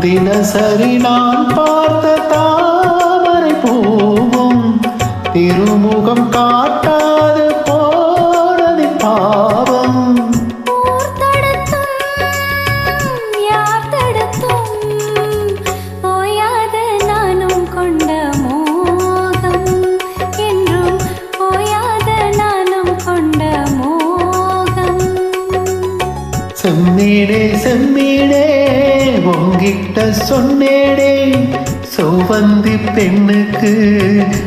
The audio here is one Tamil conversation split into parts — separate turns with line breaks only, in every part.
தினசரி நான் பார்த்த தாமரை பூவும் திருமுகம் காட்டாது போனது பாவம்.
ஊர் தடுத்தும்
உங்கிட்ட சொன்னேடே சௌவந்தி பெண்ணுக்கு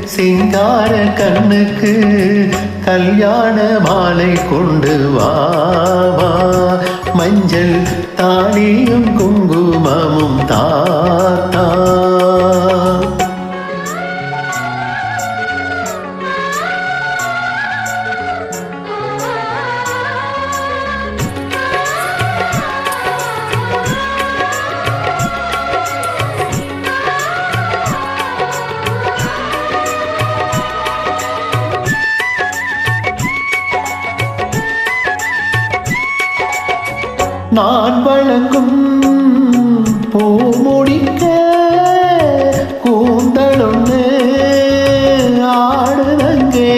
சிங்கார கண்ணுக்கு கல்யாண மாலை கொண்டு வா. மஞ்சள் தாலியும் குங்குமமும் தாத்தா. நான் வழங்கும் பூமுடிக்க கூந்தலொன்று ஆடுதங்கே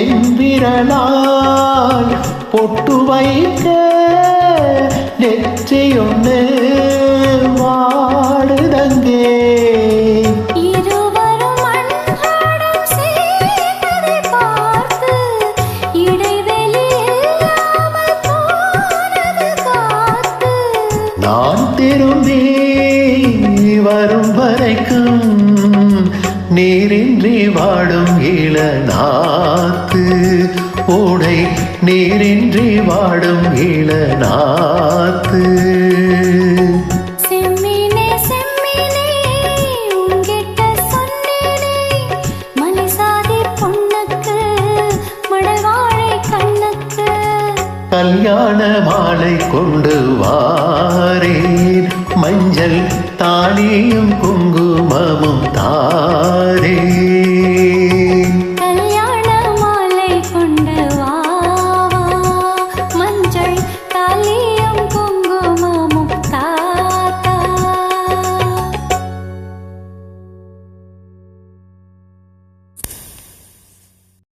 என் விரலால் பொட்டு வைக்க நெற்றியொன்று நான் திரும்பி வரும் வரைக்கும் நீரின்றி வாடும் இள நாத்து. ஓடை நீரின்றி வாடும் இள நாத்து. கல்யாண மாலை கொண்டு வாரேன். மஞ்சள் தாலியும் குங்குமமும் தார்